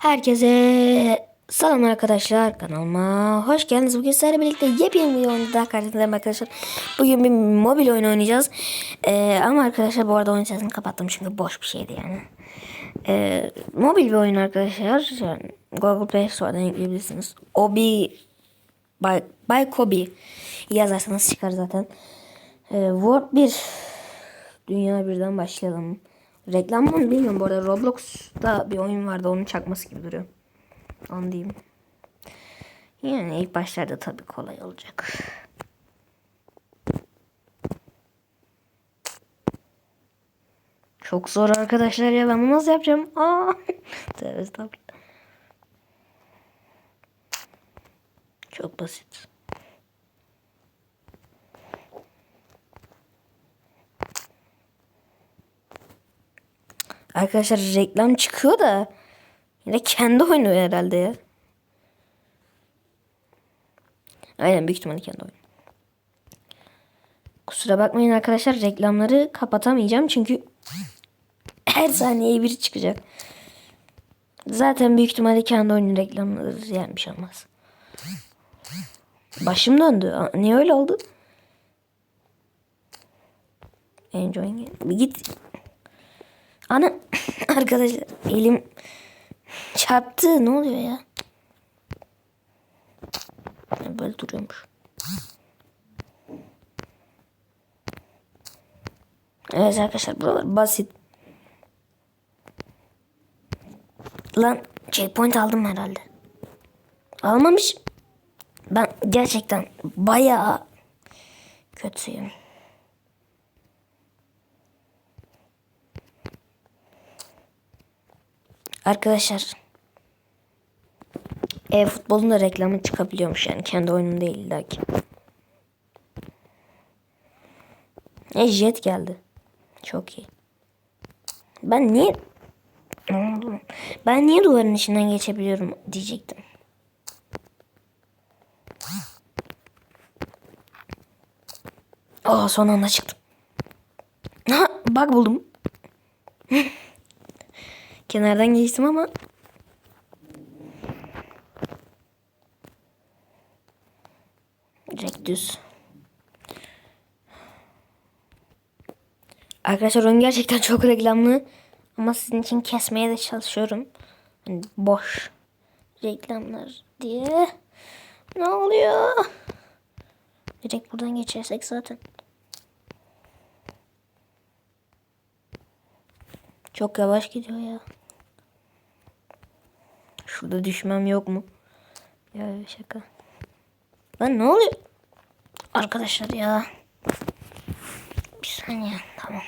Herkese selam arkadaşlar kanalıma hoş geldiniz. Bugün sizlerle birlikte yepyeni bir oyunda daha karşınızdayım arkadaşlar. Bugün bir mobil oyun oynayacağız. Ee, ama arkadaşlar bu arada oyun sesini kapattım çünkü boş bir şeydi yani. Ee, mobil bir oyun arkadaşlar. Google Play Store'dan yükleyebilirsiniz. Obi Bay, Bay Kobi yazarsanız çıkar zaten. Ee, Word 1 Dünya birden başlayalım. Reklam mı bilmiyorum bu arada Roblox'ta bir oyun vardı onun çakması gibi duruyor. Diyeyim. Yani ilk başlarda tabii kolay olacak. Çok zor arkadaşlar ya ben bunu nasıl yapacağım? Aa, tövbe estağfurullah. Çok basit. Arkadaşlar reklam çıkıyor da yine kendi oynuyor herhalde ya. Aynen büyük ihtimalle kendi oynuyor. Kusura bakmayın arkadaşlar reklamları kapatamayacağım çünkü her saniyeye biri çıkacak. Zaten büyük ihtimalle kendi oyunun reklamları yani olmaz. Başım döndü. Niye öyle oldu? Enjoying it. Git. Ana arkadaşlar elim çarptı. Ne oluyor ya? Böyle duruyormuş. Evet arkadaşlar buralar basit. Lan checkpoint aldım herhalde. Almamış. Ben gerçekten bayağı kötüyüm. Arkadaşlar e futbolun da reklamı çıkabiliyormuş yani kendi oyunun değil illa ki. E jet geldi. Çok iyi. Ben niye? Ben niye duvarın içinden geçebiliyorum diyecektim. Aa son anda çıktım. Ha bug buldum. Kenardan geçtim ama direkt düz. Arkadaşlar oyun gerçekten çok reklamlı. Ama sizin için kesmeye de çalışıyorum. Hani boş reklamlar diye. Ne oluyor? Direkt buradan geçersek zaten. Çok yavaş gidiyor ya. Şurada düşmem yok mu? Ya şaka. Lan ne oluyor? Arkadaşlar ya. Bir saniye. Tamam.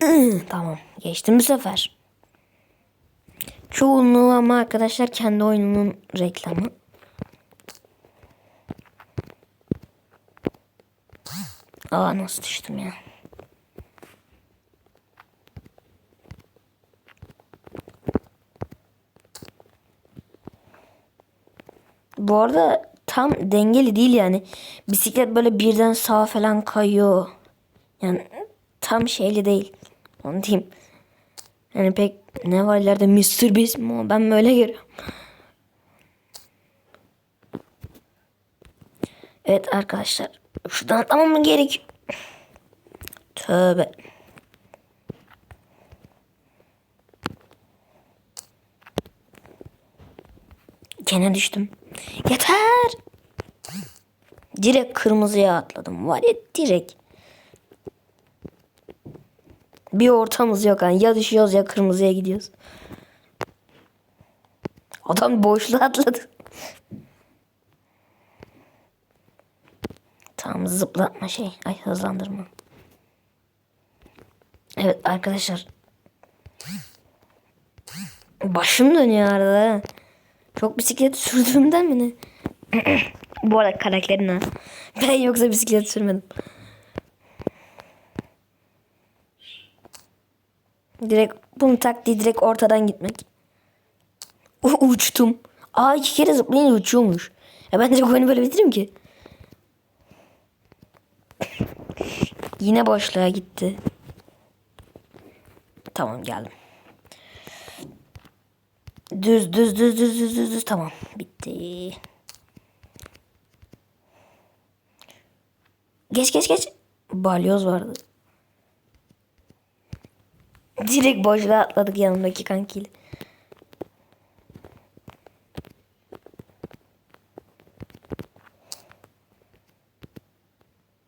Tamam. Geçtim bu sefer. Çoğunluğu ama arkadaşlar kendi oyununun reklamı. Aa nasıl düştüm ya. Bu arada tam dengeli değil yani. Bisiklet böyle birden sağa falan kayıyor. Yani tam şeyli değil. Onu diyeyim. Yani pek ne var ileride Mr. Beast mi o? Ben böyle görüyorum. Evet arkadaşlar. Şuradan atlamam gerek. Tövbe. Gene düştüm. Yeter. Direkt kırmızıya atladım. Var ya direkt. Bir ortamız yok hani. Ya düşüyoruz ya kırmızıya gidiyoruz. Adam boşluğa atladı. Tamam zıplatma şey. Ay hızlandırma. Evet arkadaşlar. Başım dönüyor arada. Çok bisiklet sürdüğümden mi ne? Bu arada karakterin ha. Ben yoksa bisiklet sürmedim. Direkt bunu taktiği direkt ortadan gitmek. U- uçtum. Aa iki kere zıplayınca uçuyormuş. Ya ben direkt oyunu böyle bitiririm ki. Yine boşluğa gitti. Tamam geldim. Düz düz düz düz düz düz düz tamam bitti. Geç geç geç. Balyoz vardı. Direkt boşluğa atladık yanımdaki kankiyle.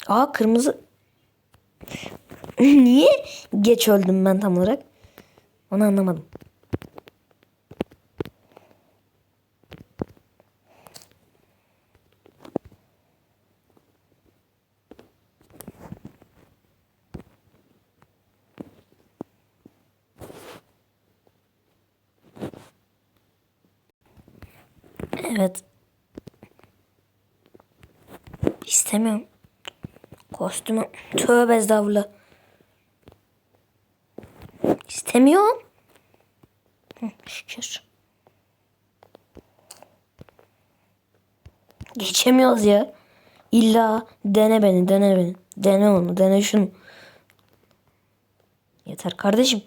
Aa kırmızı. Niye geç öldüm ben tam olarak? Onu anlamadım. Evet. İstemiyorum. Kostümü. Tövbe estağfurullah. İstemiyorum. Şükür. Geçemiyoruz ya. İlla dene beni, dene beni. Dene onu, dene şunu. Yeter kardeşim.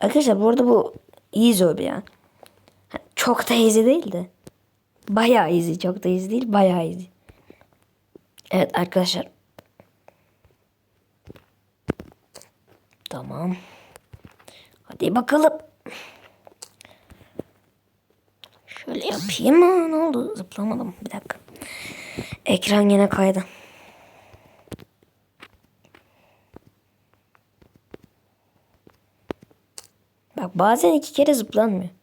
Arkadaşlar bu arada bu easy bir yani. Çok da easy değil de. Bayağı easy. Çok da easy değil. Bayağı easy. Evet arkadaşlar. Tamam. Hadi bakalım. Şöyle yapayım mı? Ne oldu? Zıplamadım. Bir dakika. Ekran yine kaydı. Bak bazen iki kere zıplanmıyor.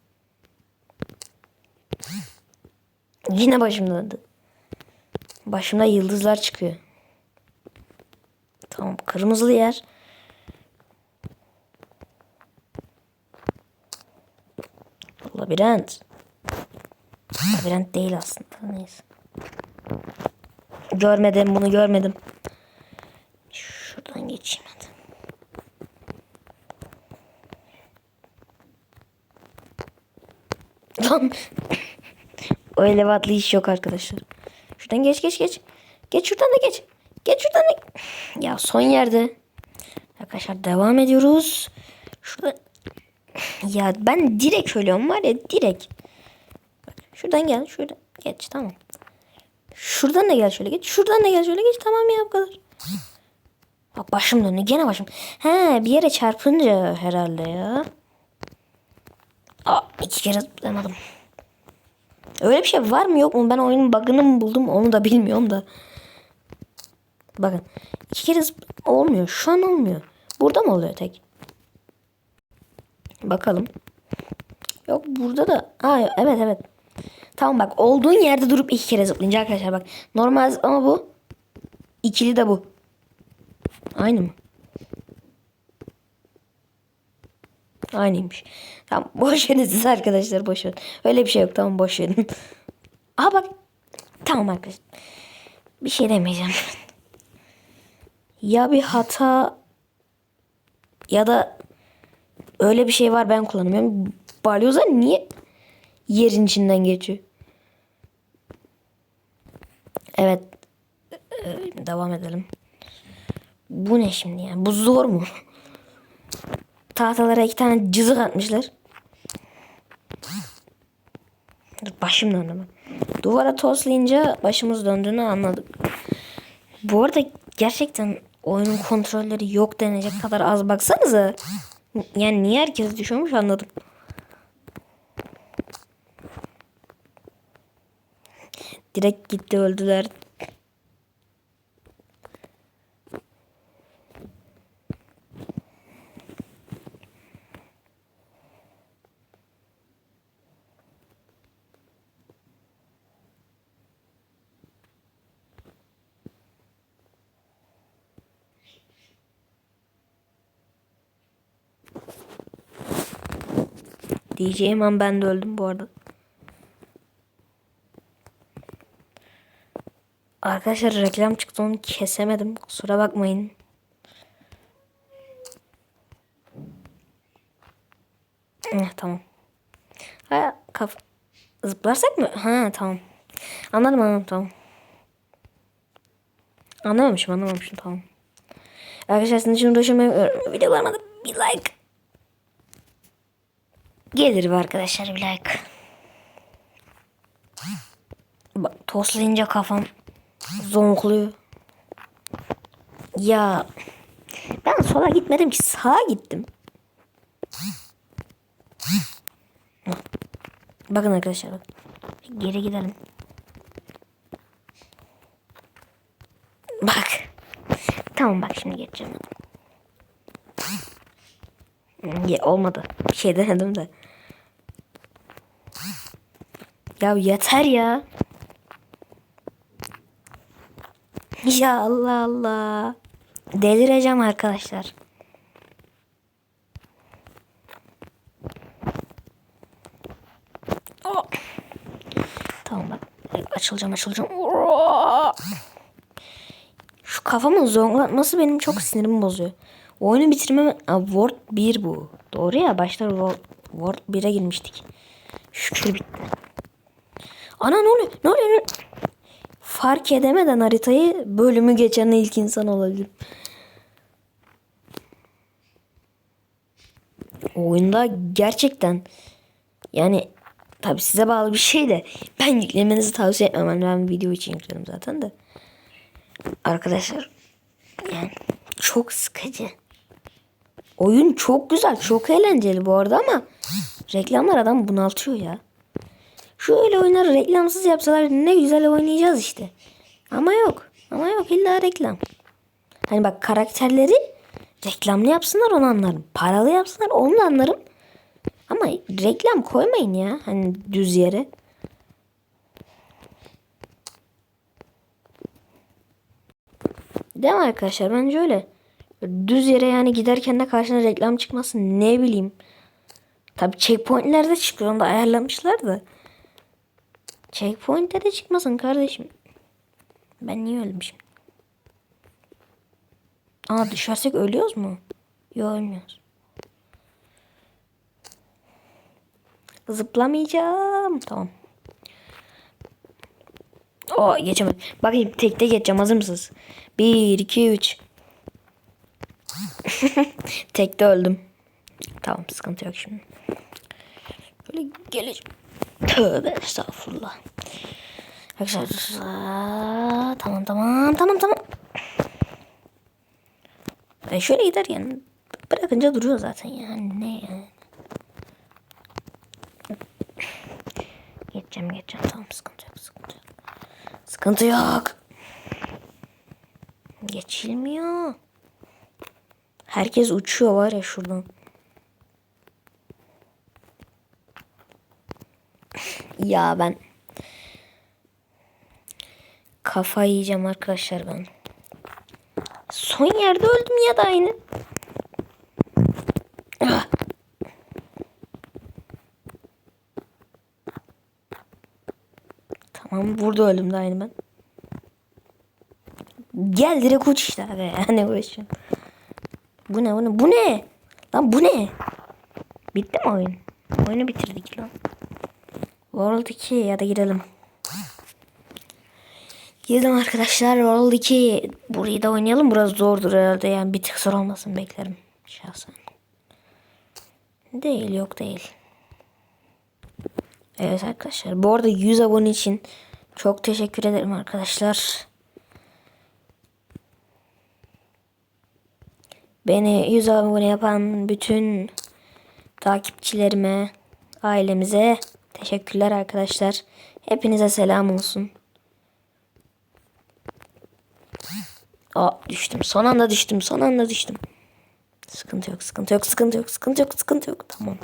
Yine başım döndü. Başımda yıldızlar çıkıyor. Tamam kırmızılı yer. Labirent. Labirent değil aslında. Neyse. Görmedim bunu görmedim. Şuradan geçeyim hadi. Lan. Öyle vatlı iş yok arkadaşlar. Şuradan geç geç geç. Geç şuradan da geç. Geç şuradan da. Ya son yerde. Arkadaşlar devam ediyoruz. Şurada. Ya ben direkt ölüyorum var ya direkt. Şuradan gel. Şuradan geç tamam. Şuradan da gel şöyle geç. Şuradan da gel şöyle geç. Tamam ya bu kadar. Bak başım döndü. Gene başım. He bir yere çarpınca herhalde ya. Aa iki kere zıplamadım. Öyle bir şey var mı yok mu? Ben oyunun bug'ını mı buldum onu da bilmiyorum da. Bakın. iki kere olmuyor. Şu an olmuyor. Burada mı oluyor tek? Bakalım. Yok burada da. Aa evet evet. Tamam bak olduğun yerde durup iki kere zıplayınca arkadaşlar bak. Normal zıplama bu. İkili de bu. Aynı mı? Aynıymış. Tamam boş verin siz arkadaşlar boş verin. Öyle bir şey yok tamam boş verin. Aha bak. Tamam arkadaşlar. Bir şey demeyeceğim. ya bir hata ya da öyle bir şey var ben kullanamıyorum. Balyoza niye yerin içinden geçiyor? Evet. Ee, devam edelim. Bu ne şimdi yani? Bu zor mu? Tahtalara iki tane cızık atmışlar. Başım döndü ben. Duvara toslayınca başımız döndüğünü anladık. Bu arada gerçekten oyunun kontrolleri yok denecek kadar az baksanıza. Yani niye herkes düşüyormuş anladım. Direkt gitti öldüler. Diyeceğim an ben de öldüm bu arada. Arkadaşlar reklam çıktı onu kesemedim. Kusura bakmayın. Heh, tamam. Ha, kaf zıplarsak mı? Ha tamam. Anladım anladım tamam. Anlamamışım anlamamışım tamam. Arkadaşlar sizin için uğraşmayı videolarıma da bir like Gelir be arkadaşlar bir like. Bak toslayınca kafam zonkluyor. Ya ben sola gitmedim ki sağa gittim. Bakın arkadaşlar bak. Geri gidelim. Bak. Tamam bak şimdi geçeceğim. Ya, olmadı. Bir şey denedim de. Ya yeter ya. Ya Allah Allah. Delireceğim arkadaşlar. Oh. Tamam bak. Açılacağım açılacağım. Şu kafamın zonklatması benim çok sinirimi bozuyor. Oyunu bitirmem... Aa, Word 1 bu. Doğru ya başta Word, Word 1'e girmiştik. Şükür bitti. Ana ne oluyor? Ne oluyor? Fark edemeden haritayı bölümü geçen ilk insan olabilirim. Oyunda gerçekten yani tabi size bağlı bir şey de ben yüklemenizi tavsiye etmem. Yani Ben video için yükledim zaten de. Arkadaşlar yani çok sıkıcı. Oyun çok güzel, çok eğlenceli bu arada ama reklamlar adam bunaltıyor ya. Şöyle oyunları reklamsız yapsalar ne güzel oynayacağız işte. Ama yok. Ama yok illa reklam. Hani bak karakterleri reklamlı yapsınlar onu anlarım. Paralı yapsınlar onu anlarım. Ama reklam koymayın ya. Hani düz yere. Değil mi arkadaşlar? Bence öyle. Düz yere yani giderken de karşına reklam çıkmasın ne bileyim. Tabi checkpointlerde çıkıyor onu da ayarlamışlar da. Checkpoint'te de çıkmasın kardeşim. Ben niye ölmüşüm? Aa düşersek ölüyoruz mu? Yok ölmüyoruz. Zıplamayacağım. Tamam. O geçemedim. Bakayım tekte geçeceğim. Hazır mısınız? 1, 2, 3. tekte öldüm. Tamam sıkıntı yok şimdi. Böyle geleceğim. Tövbe estağfurullah. Arkadaşlar tamam tamam tamam tamam. E şöyle gider yani. Bırakınca duruyor zaten yani. Ne yani. Geçeceğim geçeceğim tamam sıkıntı yok sıkıntı yok. Sıkıntı yok. Geçilmiyor. Herkes uçuyor var ya şuradan. Ya ben kafa yiyeceğim arkadaşlar ben. Son yerde öldüm ya da aynı. Ah. Tamam burada öldüm de aynı ben. Gel direkt uç işte abi. Yani uğraşıyorum. Bu ne bu ne? Bu ne? Lan bu ne? Bitti mi oyun? Oyunu bitirdik lan. World 2 ya da girelim. Girdim arkadaşlar World 2. Burayı da oynayalım. Biraz zordur herhalde. Yani bir tık zor olmasın beklerim. Şahsen. Değil yok değil. Evet arkadaşlar. Bu arada 100 abone için çok teşekkür ederim arkadaşlar. Beni 100 abone yapan bütün takipçilerime, ailemize teşekkürler arkadaşlar. Hepinize selam olsun. Aa düştüm. Son anda düştüm. Son anda düştüm. Sıkıntı yok, sıkıntı yok, sıkıntı yok, sıkıntı yok, sıkıntı yok. Tamam.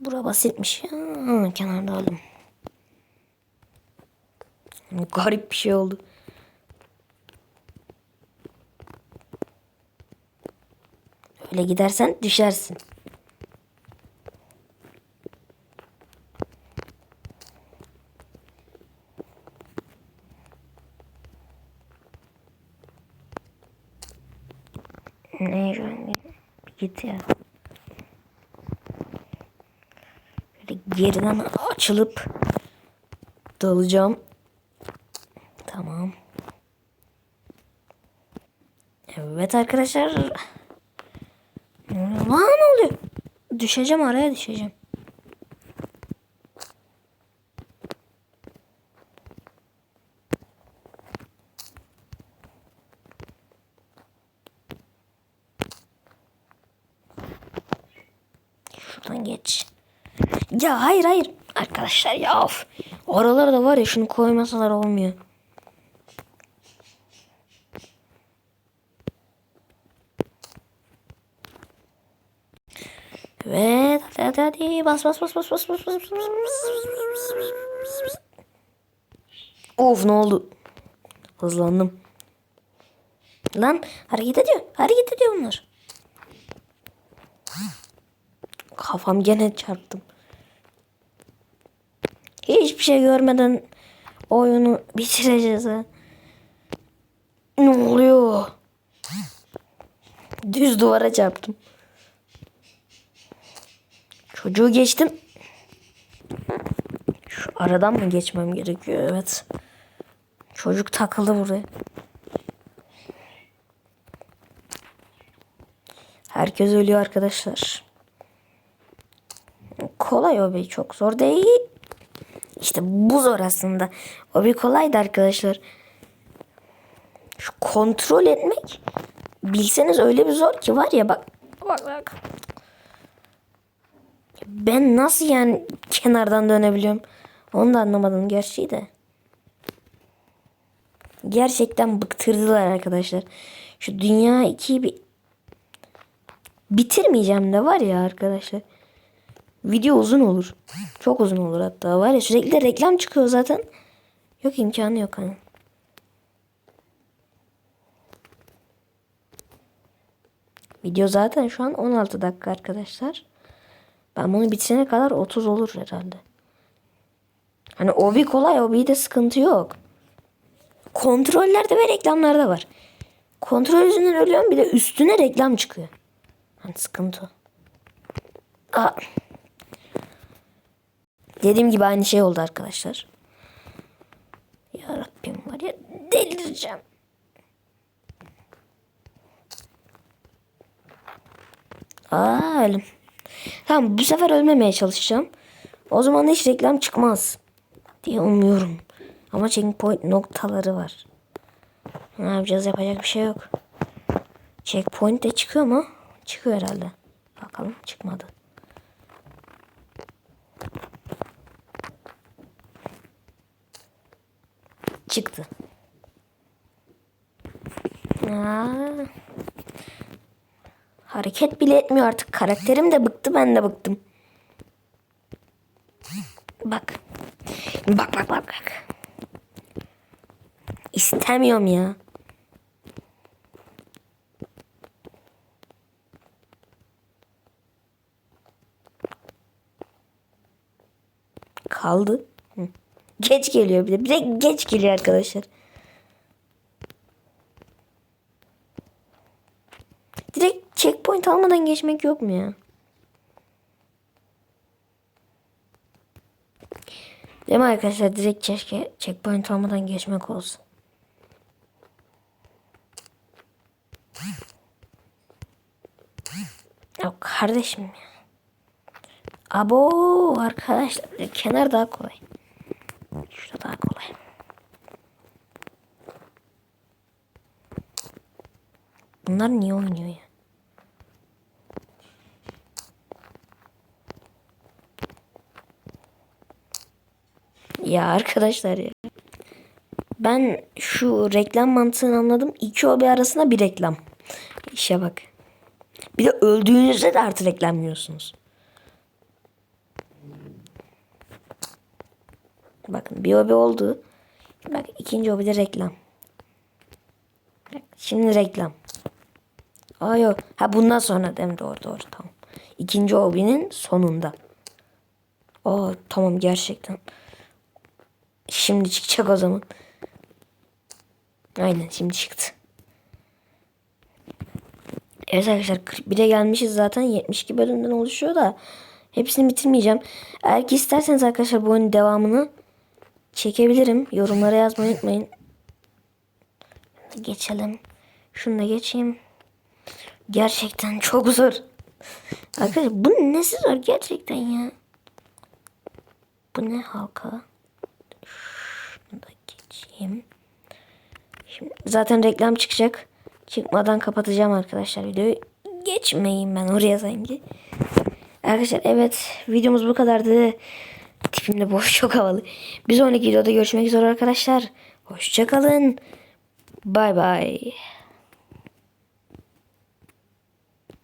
Bura basitmiş. Ha, kenarda öldüm. Garip bir şey oldu. Öyle gidersen düşersin. Ne bir git ya. Böyle geriden açılıp dalacağım. Tamam. Evet arkadaşlar. Lan ne oluyor? düşeceğim araya düşeceğim. Şuradan geç. Ya hayır hayır. Arkadaşlar ya of. Oralara var ya şunu koymasalar olmuyor. Evet hadi hadi hadi bas bas bas bas bas bas bas bas Of ne oldu? Hızlandım. Lan hareket ediyor. Hareket ediyor bunlar. Kafam gene çarptım. Hiçbir şey görmeden oyunu bitireceğiz ha. Ne oluyor? Düz duvara çarptım. Çocuğu geçtim. Şu aradan mı geçmem gerekiyor? Evet. Çocuk takıldı buraya. Herkes ölüyor arkadaşlar. Kolay o bir çok zor değil. İşte bu zor aslında. O bir kolaydı arkadaşlar. Şu kontrol etmek bilseniz öyle bir zor ki var ya bak bak bak. Ben nasıl yani kenardan dönebiliyorum? Onu da anlamadım gerçeği de. Gerçekten bıktırdılar arkadaşlar. Şu dünya 2'yi bir bitirmeyeceğim de var ya arkadaşlar. Video uzun olur. Çok uzun olur hatta. Var ya sürekli de reklam çıkıyor zaten. Yok imkanı yok hani. Video zaten şu an 16 dakika arkadaşlar. Ben bunu bitirene kadar 30 olur herhalde. Hani o bir kolay o bir de sıkıntı yok. Kontrollerde ve reklamlarda var. Kontrol yüzünden ölüyorum bir de üstüne reklam çıkıyor. Hani sıkıntı. Aa. Dediğim gibi aynı şey oldu arkadaşlar. Ya Rabbim var ya delireceğim. Aa ölüm. Tamam bu sefer ölmemeye çalışacağım. O zaman hiç reklam çıkmaz. Diye umuyorum. Ama checkpoint noktaları var. Ne yapacağız yapacak bir şey yok. Checkpoint de çıkıyor mu? Çıkıyor herhalde. Bakalım çıkmadı. Çıktı. Aa. Hareket bile etmiyor artık. Karakterim de bıktı ben de bıktım. Bak. Bak bak bak bak. İstemiyorum ya. Kaldı. Hı. Geç geliyor bir de. Bir de geç geliyor arkadaşlar. Direkt checkpoint almadan geçmek yok mu ya? Değil mi arkadaşlar? Direkt keşke checkpoint almadan geçmek olsun. Ya kardeşim ya. Abo arkadaşlar kenar daha kolay. Şurada daha kolay. Bunlar niye oynuyor ya? Ya arkadaşlar ya. Ben şu reklam mantığını anladım. İki obi arasında bir reklam. İşe bak. Bir de öldüğünüzde de artı reklam yiyorsunuz. Bakın bir obi oldu. Bak ikinci obi de reklam. Şimdi reklam. Aa. Ha bundan sonra mi? Doğru doğru tamam. İkinci obinin sonunda. Aa tamam gerçekten. Şimdi çıkacak o zaman. Aynen şimdi çıktı. Evet arkadaşlar 41'e gelmişiz zaten 72 bölümden oluşuyor da hepsini bitirmeyeceğim. Eğer ki isterseniz arkadaşlar bu oyunun devamını çekebilirim. Yorumlara yazmayı unutmayın. Geçelim. Şunu da geçeyim. Gerçekten çok zor. Arkadaşlar bu nesi zor gerçekten ya. Bu ne halka? Şunu da geçeyim. Şimdi zaten reklam çıkacak. Çıkmadan kapatacağım arkadaşlar videoyu. Geçmeyin ben oraya sanki. Arkadaşlar evet videomuz bu kadardı. Tipimde boş çok havalı. Bir sonraki videoda görüşmek üzere arkadaşlar. Hoşçakalın. Bay bay.